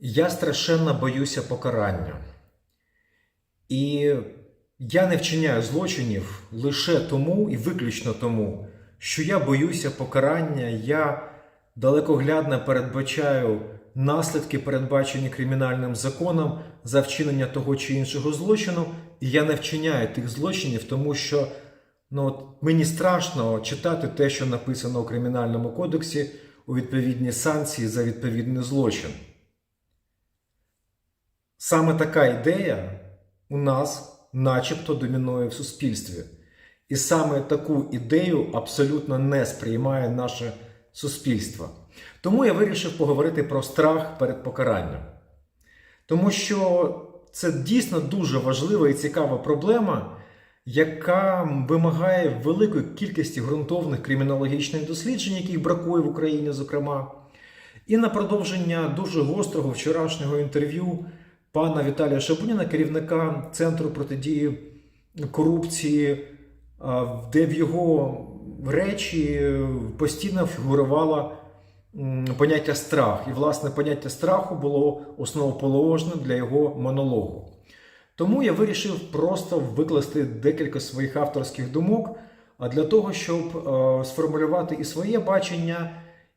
Я страшенно боюся покарання. І я не вчиняю злочинів лише тому і виключно тому, що я боюся покарання, я далекоглядно передбачаю наслідки, передбачені кримінальним законом за вчинення того чи іншого злочину, і я не вчиняю тих злочинів, тому що ну, от мені страшно читати те, що написано у Кримінальному кодексі у відповідні санкції за відповідний злочин. Саме така ідея у нас начебто домінує в суспільстві. І саме таку ідею абсолютно не сприймає наше суспільство. Тому я вирішив поговорити про страх перед покаранням. Тому що це дійсно дуже важлива і цікава проблема, яка вимагає великої кількості ґрунтовних кримінологічних досліджень, яких бракує в Україні, зокрема. І на продовження дуже гострого вчорашнього інтерв'ю пана Віталія Шабуніна, керівника Центру протидії корупції, де в його речі постійно фігурувало поняття страх. І, власне, поняття страху було основоположним для його монологу. Тому я вирішив просто викласти декілька своїх авторських думок, для того, щоб сформулювати і своє бачення,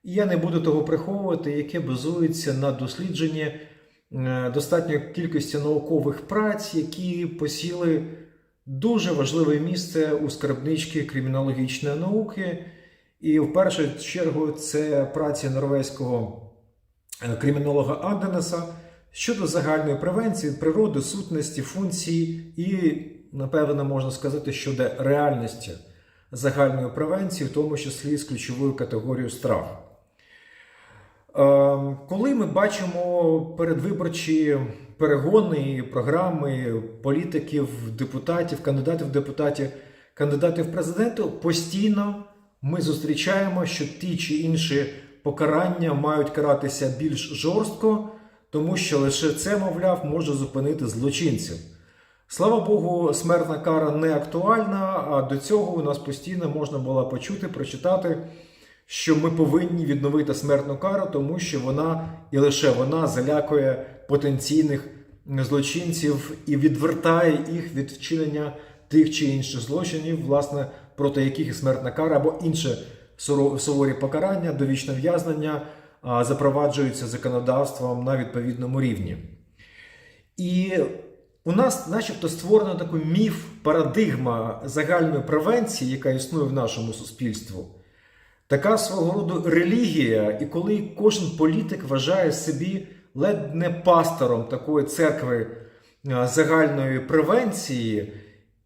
і я не буду того приховувати, яке базується на дослідженні достатньої кількості наукових праць, які посіли дуже важливе місце у скарбничці кримінологічної науки. І в першу чергу це праці норвезького е, кримінолога Анденеса щодо загальної превенції природи, сутності, функції і, напевно, можна сказати, щодо реальності загальної превенції, в тому числі з ключовою категорією страх. Е, Коли ми бачимо передвиборчі перегони, програми політиків, депутатів, кандидатів в депутати, кандидатів в президенти, постійно ми зустрічаємо, що ті чи інші покарання мають каратися більш жорстко, тому що лише це, мовляв, може зупинити злочинців. Слава Богу, смертна кара не актуальна, а до цього у нас постійно можна було почути, прочитати, що ми повинні відновити смертну кару, тому що вона і лише вона залякує потенційних злочинців і відвертає їх від вчинення тих чи інших злочинів, власне, проти яких смертна кара або інше суворі покарання, довічне в'язнення запроваджуються законодавством на відповідному рівні. І у нас, начебто, створено такий міф, парадигма загальної превенції, яка існує в нашому суспільстві. Така свого роду релігія, і коли кожен політик вважає собі ледь не пастором такої церкви загальної превенції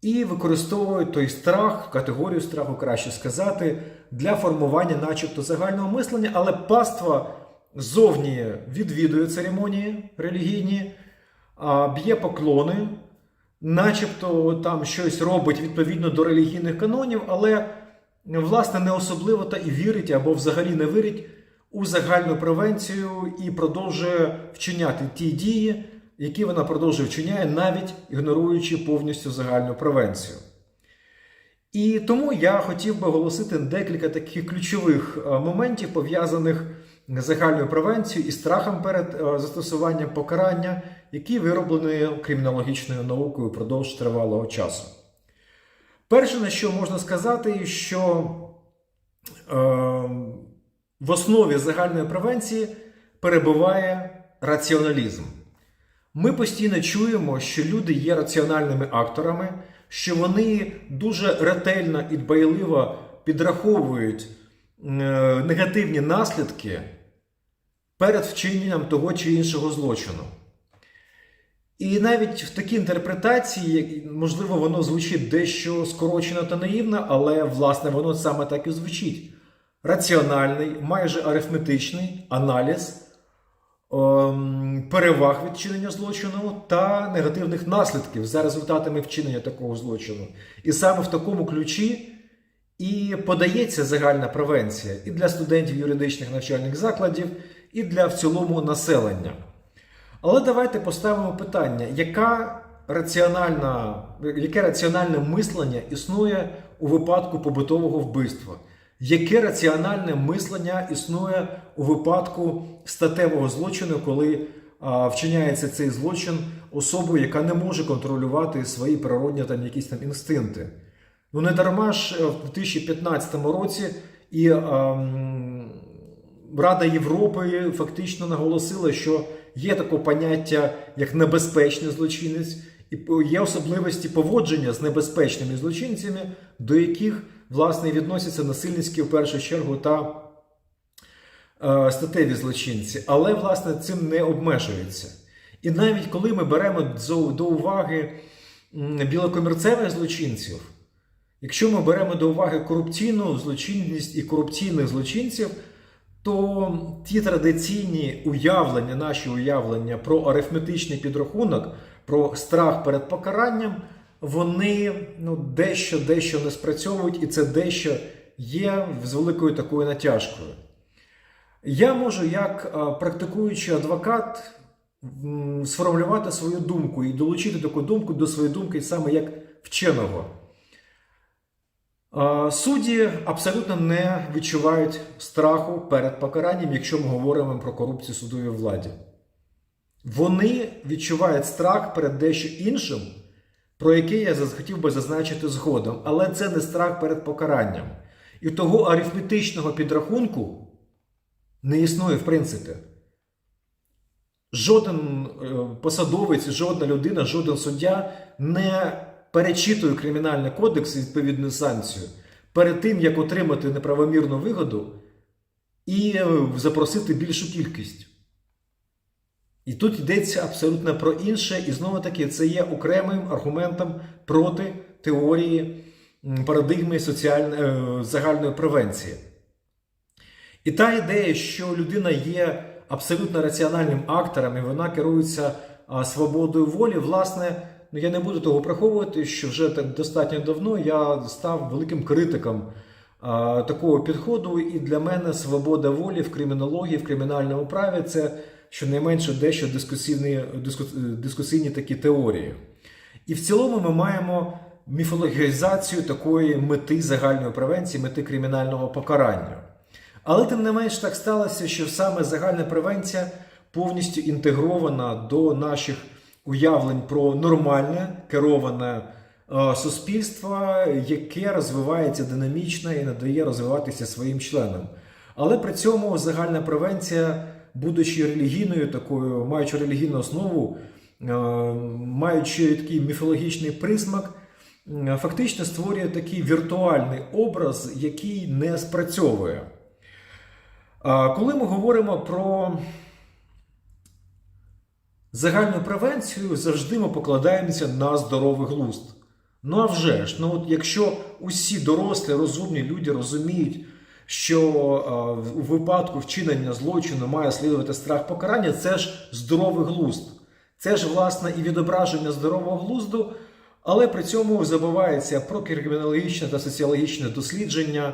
і використовує той страх, категорію страху, краще сказати, для формування, начебто, загального мислення, але паства зовні відвідує церемонії релігійні, б'є поклони, начебто там щось робить відповідно до релігійних канонів, але власне не особливо та і вірить або взагалі не вірить у загальну превенцію і продовжує вчиняти ті дії, які вона продовжує вчиняє, навіть ігноруючи повністю загальну превенцію. І тому я хотів би оголосити декілька таких ключових е, моментів, пов'язаних з загальною превенцією і страхом перед е, застосуванням покарання, які вироблені кримінологічною наукою впродовж тривалого часу. Перше, на що можна сказати, що е, в основі загальної превенції перебуває раціоналізм. Ми постійно чуємо, що люди є раціональними акторами, що вони дуже ретельно і дбайливо підраховують е, негативні наслідки перед вчиненням того чи іншого злочину. І навіть в такій інтерпретації, можливо, воно звучить дещо скорочено та наївно, але власне воно саме так і звучить. Раціональний, майже арифметичний аналіз ем, переваг від вчинення злочину та негативних наслідків за результатами вчинення такого злочину. І саме в такому ключі і подається загальна превенція і для студентів юридичних навчальних закладів, і для в цілому населення. Але давайте поставимо питання, яка раціональна, яке раціональне мислення існує у випадку побутового вбивства? Яке раціональне мислення існує у випадку статевого злочину, коли а, вчиняється цей злочин особою, яка не може контролювати свої природні там якісь там інстинкти. Ну не дарма ж е, в 2015 році і ем, Рада Європи фактично наголосила, що є таке поняття як небезпечний злочинець, і є особливості поводження з небезпечними злочинцями, до яких власне відносяться насильницькі в першу чергу та е, статеві злочинці, але власне цим не обмежується. І навіть коли ми беремо до уваги м, білокомірцевих злочинців, якщо ми беремо до уваги корупційну злочинність і корупційних злочинців, то ті традиційні уявлення, наші уявлення про арифметичний підрахунок, про страх перед покаранням, вони ну, дещо дещо не спрацьовують, і це дещо є з великою такою натяжкою. Я можу, як а, практикуючий адвокат, сформулювати свою думку і долучити таку думку до своєї думки саме як вченого. Судді абсолютно не відчувають страху перед покаранням, якщо ми говоримо про корупцію судовій владі. Вони відчувають страх перед дещо іншим, про яке я хотів би зазначити згодом, але це не страх перед покаранням. І того арифметичного підрахунку не існує в принципі. Жоден е, посадовець, жодна людина, жоден суддя не перечитує кримінальний кодекс і відповідну санкцію перед тим, як отримати неправомірну вигоду і е, запросити більшу кількість. І тут йдеться абсолютно про інше, і знову таки це є окремим аргументом проти теорії парадигми соціальної, е, загальної превенції. І та ідея, що людина є абсолютно раціональним актором, і вона керується свободою волі, власне, ну я не буду того приховувати, що вже так достатньо давно я став великим критиком а, такого підходу, і для мене свобода волі в кримінології, в кримінальному праві це щонайменше дещо дискусійні, диску, дискусійні такі теорії. І в цілому ми маємо міфологізацію такої мети загальної превенції, мети кримінального покарання. Але тим не менш так сталося, що саме загальна превенція повністю інтегрована до наших уявлень про нормальне кероване е, суспільство, яке розвивається динамічно і надає розвиватися своїм членам. Але при цьому загальна превенція, будучи релігійною, такою, маючи релігійну основу, е, маючи такий міфологічний присмак, фактично створює такий віртуальний образ, який не спрацьовує. Коли ми говоримо про загальну превенцію, завжди ми покладаємося на здоровий глузд. Ну а вже ж, ну от якщо усі дорослі, розумні люди розуміють, що в- у випадку вчинення злочину має слідувати страх покарання, це ж здоровий глузд. Це ж, власне, і відображення здорового глузду, але при цьому забувається про кримінологічне та соціологічне дослідження,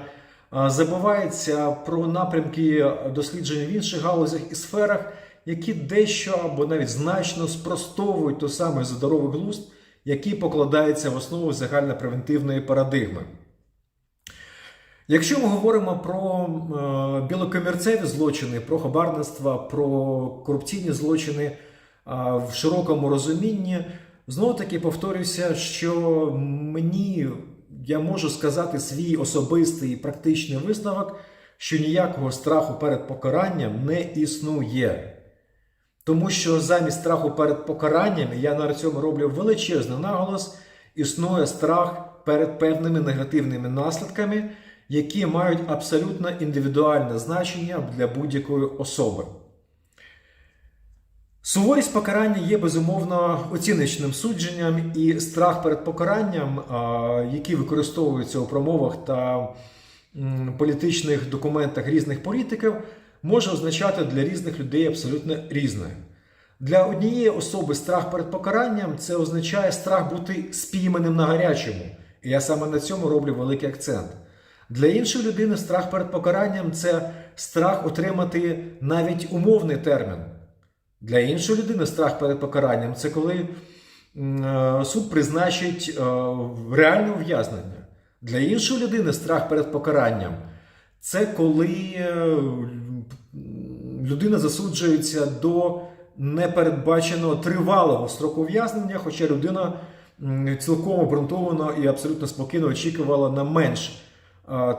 а, забувається про напрямки досліджень в інших галузях і сферах, які дещо або навіть значно спростовують той самий здоровий глузд, який покладається в основу загальнопревентивної парадигми. Якщо ми говоримо про е, білокомірцеві злочини, про хабарництво, про корупційні злочини е, в широкому розумінні, знову таки повторюся, що мені я можу сказати свій особистий практичний висновок, що ніякого страху перед покаранням не існує. Тому що замість страху перед покаранням, я на цьому роблю величезний наголос, існує страх перед певними негативними наслідками, які мають абсолютно індивідуальне значення для будь-якої особи. Суворість покарання є безумовно оціночним судженням, і страх перед покаранням, який використовується у промовах та політичних документах різних політиків, може означати для різних людей абсолютно різне. Для однієї особи страх перед покаранням це означає страх бути спійманим на гарячому. І я саме на цьому роблю великий акцент. Для іншої людини страх перед покаранням це страх отримати навіть умовний термін. Для іншої людини страх перед покаранням це коли е, суд призначить е, реальне ув'язнення. Для іншої людини страх перед покаранням це коли е, людина засуджується до не передбачено тривалого строку ув'язнення, хоча людина цілком обґрунтовано і абсолютно спокійно очікувала на менш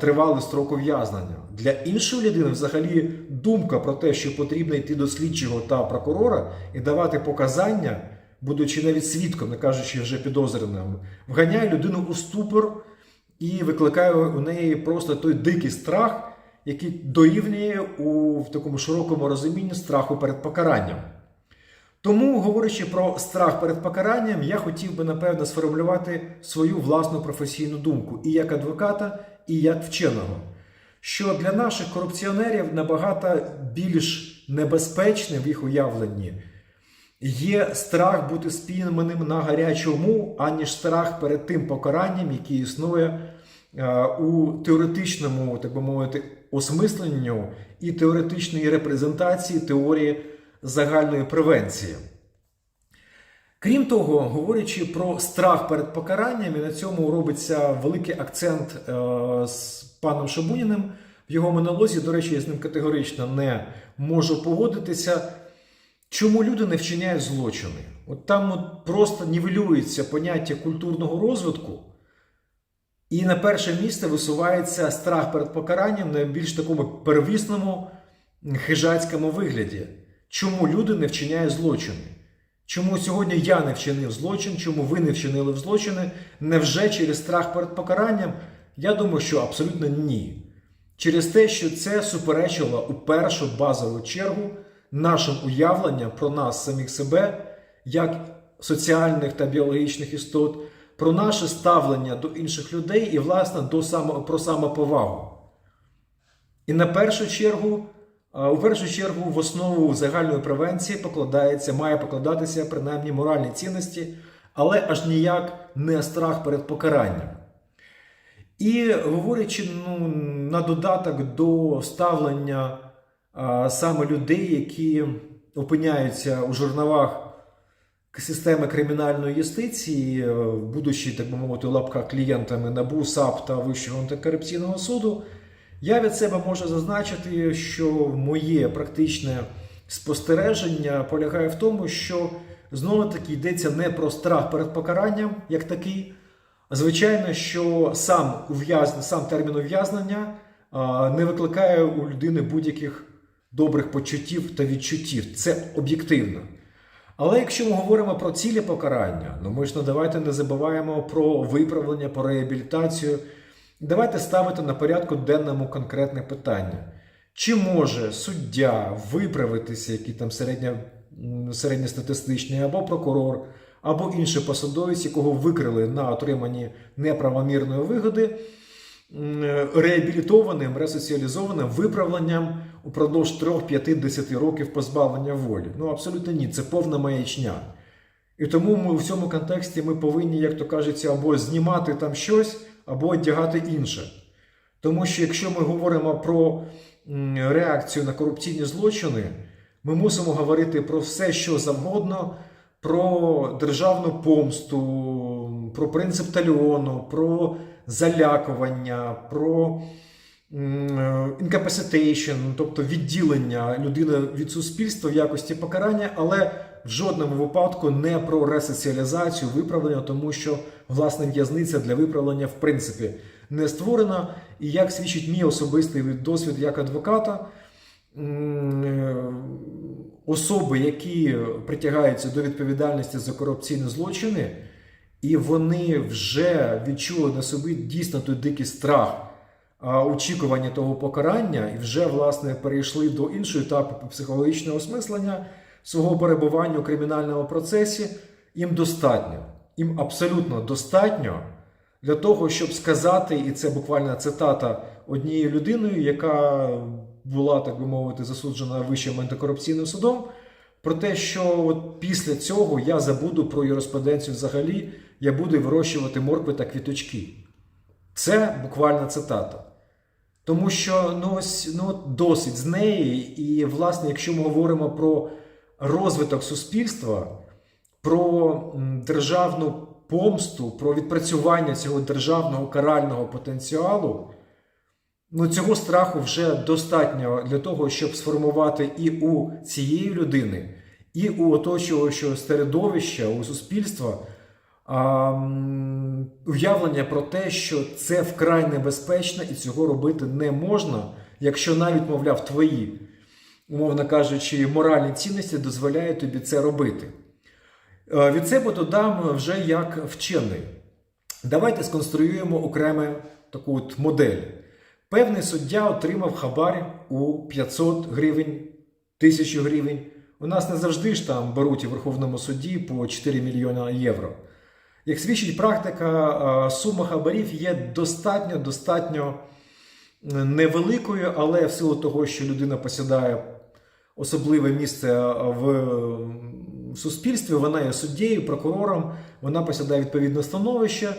тривалий строк ув'язнення. Для іншої людини взагалі думка про те, що потрібно йти до слідчого та прокурора і давати показання, будучи навіть свідком, не кажучи вже підозрюваним, вганяє людину у ступор і викликає у неї просто той дикий страх, який дорівнює у в такому широкому розумінні страху перед покаранням. Тому, говорячи про страх перед покаранням, я хотів би напевно сформулювати свою власну професійну думку і як адвоката, і як вченого. Що для наших корупціонерів набагато більш небезпечним в їх уявленні є страх бути спійманим на гарячому, аніж страх перед тим покаранням, яке існує е, у теоретичному, так би мовити, осмисленню і теоретичної репрезентації теорії загальної превенції. Крім того, говорячи про страх перед покаранням, і на цьому робиться великий акцент е, з паном Шабуніним в його монолозі. До речі, я з ним категорично не можу погодитися. Чому люди не вчиняють злочини? От там от просто нівелюється поняття культурного розвитку, і на перше місце висувається страх перед покаранням на більш такому первісному хижацькому вигляді. Чому люди не вчиняють злочини? Чому сьогодні я не вчинив злочин, чому ви не вчинили злочини? Невже через страх перед покаранням? Я думаю, що абсолютно ні. Через те, що це суперечило у першу базову чергу нашим уявленням про нас самих себе, як соціальних та біологічних істот, про наше ставлення до інших людей і, власне, до само, про самоповагу. І на першу чергу, у першу чергу, в основу загальної превенції покладається, має покладатися принаймні моральні цінності, але аж ніяк не страх перед покаранням. І говорячи ну, на додаток до ставлення а, саме людей, які опиняються у журналах системи кримінальної юстиції, е, будучи, так би мовити, в лапках клієнтами НАБУ, САП та Вищого антикорупційного суду, я від себе можу зазначити, що моє практичне спостереження полягає в тому, що знову таки йдеться не про страх перед покаранням, як такий. Звичайно, що сам ув'язн... сам термін ув'язнення а, не викликає у людини будь-яких добрих почуттів та відчуттів. Це об'єктивно. Але якщо ми говоримо про цілі покарання, ну ми ж ну, давайте не забуваємо про виправлення, про реабілітацію. Давайте ставити на порядку денному конкретне питання. Чи може суддя виправитися, який там середня, середньостатистичний, або прокурор, або інший посадовець, якого викрили на отриманні неправомірної вигоди, реабілітованим, ресоціалізованим виправленням упродовж 3, 5, 10 років позбавлення волі? Ну абсолютно ні, це повна маячня. І тому ми в цьому контексті ми повинні, як то кажеться, або знімати там щось, або одягати інше. Тому що якщо ми говоримо про реакцію на корупційні злочини, ми мусимо говорити про все, що завгодно, про державну помсту, про принцип таліону, про залякування, про інкапаситейшн, тобто відділення людини від суспільства в якості покарання, але в жодному випадку не про ресоціалізацію виправлення, тому що власне в'язниця для виправлення в принципі не створена. І як свідчить мій особистий досвід як адвоката, е, особи, які притягаються до відповідальності за корупційні злочини, і вони вже відчули на собі дійсно той дикий страх очікування того покарання, і вже власне перейшли до іншого етапу психологічного осмислення свого перебування у кримінальному процесі, їм достатньо, їм абсолютно достатньо для того, щоб сказати, і це буквально цитата однією людиною, яка була, так би мовити, засуджена Вищим антикорупційним судом, про те, що от після цього я забуду про юриспруденцію взагалі, я буду вирощувати моркви та квіточки. Це буквально цитата. Тому що ну, ось, ну, досить з неї, і, власне, якщо ми говоримо про розвиток суспільства, про державну помсту, про відпрацювання цього державного карального потенціалу, ну, цього страху вже достатньо для того, щоб сформувати і у цієї людини, і у оточуючого середовища, у суспільства уявлення про те, що це вкрай небезпечно і цього робити не можна, якщо навіть, мовляв, твої, умовно кажучи, моральні цінності дозволяють тобі це робити. Е, Від себе додам вже як вчений. Давайте сконструюємо окрему таку от модель. Певний суддя отримав хабар у 500 гривень, 1000 гривень. У нас не завжди ж там беруть у Верховному суді по 4 мільйона євро. Як свідчить практика, е, сума хабарів є достатньо достатньо е, невеликою, але в силу того, що людина посідає особливе місце в суспільстві, вона є суддєю, прокурором, вона посідає відповідне становище,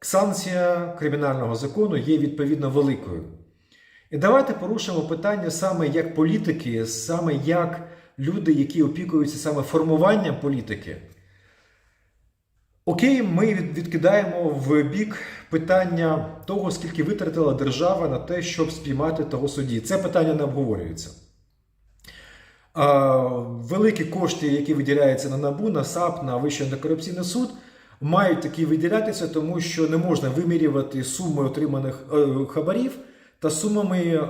санкція кримінального закону є відповідно великою. І давайте порушимо питання саме як політики, саме як люди, які опікуються саме формуванням політики. Окей, ми відкидаємо в бік питання того, скільки витратила держава на те, щоб спіймати того судді. Це питання не обговорюється. Великі кошти, які виділяються на НАБУ, на САП, на Вищий антикорупційний суд, мають такі виділятися, тому що не можна вимірювати суми отриманих е, хабарів та сумами е,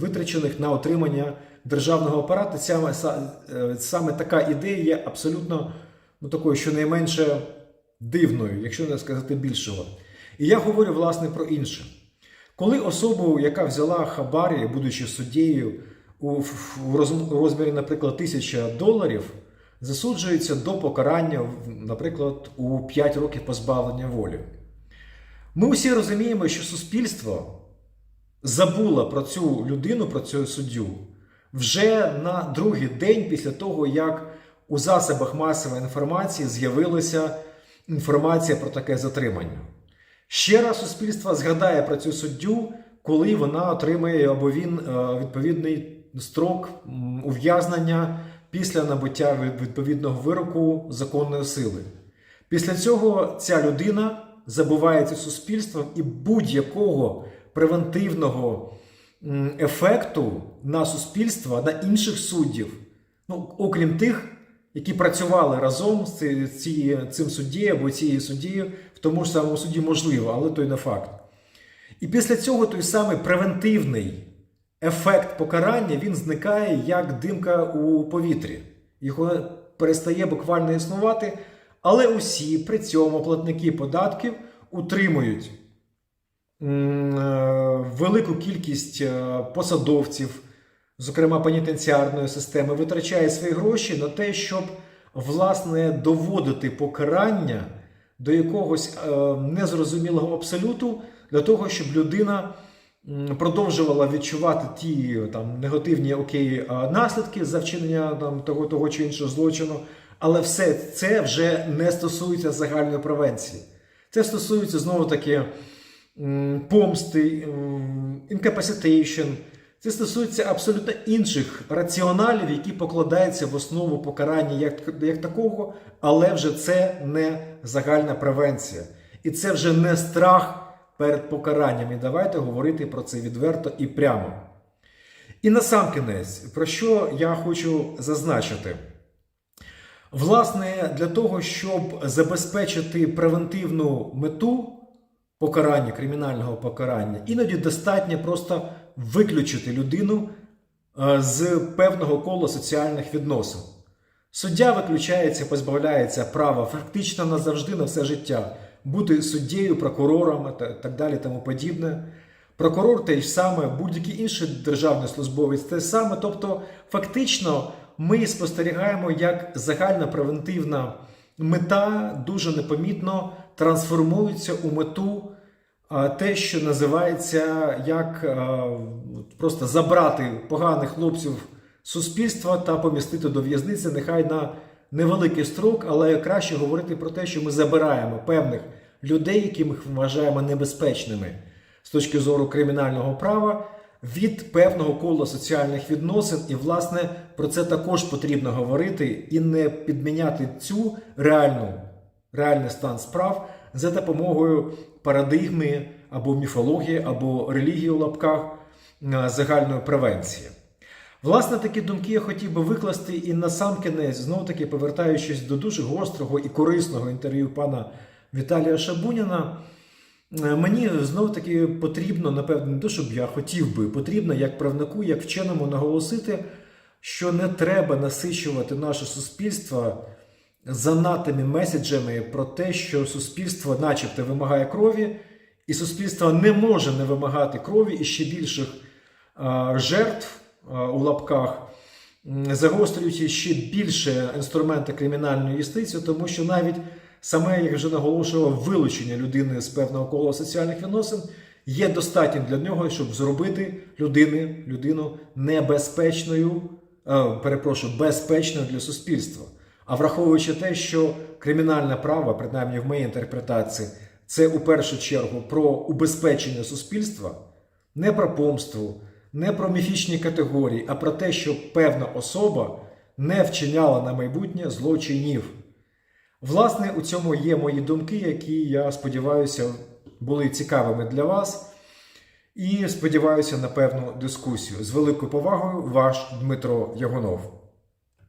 витрачених на отримання державного апарату. Е, саме така ідея є абсолютно ну, такою, щонайменше дивною, якщо не сказати більшого. І я говорю власне про інше. Коли особу, яка взяла хабарі, будучи суддєю, у, розмірі, наприклад, тисяча доларів, засуджується до покарання, наприклад, у 5 років позбавлення волі. Ми усі розуміємо, що суспільство забуло про цю людину, про цю суддю вже на другий день після того, як у засобах масової інформації з'явилася інформація про таке затримання. Ще раз суспільство згадає про цю суддю, коли вона отримає або він е, відповідний строк ув'язнення після набуття відповідного вироку законної сили. Після цього ця людина забувається суспільством і будь-якого превентивного ефекту на суспільство, на інших суддів, ну, окрім тих, які працювали разом з цим суддєю або цією суддєю в тому ж самому суді можливо, але то й не факт. І після цього той самий превентивний ефект покарання він зникає як димка у повітрі. Його перестає буквально існувати, але усі при цьому платники податків утримують е, велику кількість е, посадовців, зокрема пенітенціарної системи, витрачає свої гроші на те, щоб власне доводити покарання до якогось е, незрозумілого абсолюту, для того, щоб людина продовжувала відчувати ті там негативні окей, е, наслідки за вчинення там, того, того чи іншого злочину. Але все це вже не стосується загальної превенції. Це стосується знову таки помсти, incapacitation. Це стосується абсолютно інших раціоналів, які покладаються в основу покарання як, як такого, але вже це не загальна превенція. І це вже не страх перед покаранням. І давайте говорити про це відверто і прямо. І насамкінець, про що я хочу зазначити. Власне, для того, щоб забезпечити превентивну мету покарання, кримінального покарання, іноді достатньо просто виключити людину е, з певного кола соціальних відносин. Суддя виключається, позбавляється права фактично назавжди на все життя бути суддєю, прокурором та так далі, тому подібне. Прокурор те ж саме, будь-який інший державний службовець те саме. Тобто, фактично, ми спостерігаємо, як загальна превентивна мета дуже непомітно трансформується у мету те, що називається як просто забрати поганих хлопців суспільства та помістити до в'язниці, нехай на невеликий строк, але краще говорити про те, що ми забираємо певних людей, які ми вважаємо небезпечними з точки зору кримінального права. Від певного кола соціальних відносин, і власне про це також потрібно говорити і не підміняти цю реальну реальний стан справ за допомогою парадигми або міфології, або релігії у лапках е, загальної превенції. Власне, такі думки я хотів би викласти і на сам кінець, знову таки повертаючись до дуже гострого і корисного інтерв'ю пана Віталія Шабуніна. Е, Мені знову таки потрібно, напевно, не то, щоб я хотів би, потрібно як правнику, як вченому наголосити, що не треба насичувати наше суспільство занадтими меседжами про те, що суспільство, начебто, вимагає крові, і суспільство не може не вимагати крові і ще більших жертв у лапках, загострюючи ще більше інструменти кримінальної юстиції, тому що навіть саме, як вже наголошував, вилучення людини з певного кола соціальних відносин є достатнім для нього, щоб зробити людини, людину небезпечною, перепрошую, безпечною для суспільства. А враховуючи те, що кримінальне право, принаймні в моїй інтерпретації, це у першу чергу про убезпечення суспільства, не про помству, не про міфічні категорії, а про те, що певна особа не вчиняла на майбутнє злочинів. Власне, у цьому є мої думки, які, я сподіваюся, були цікавими для вас. І сподіваюся на певну дискусію. З великою повагою, ваш Дмитро Ягонов.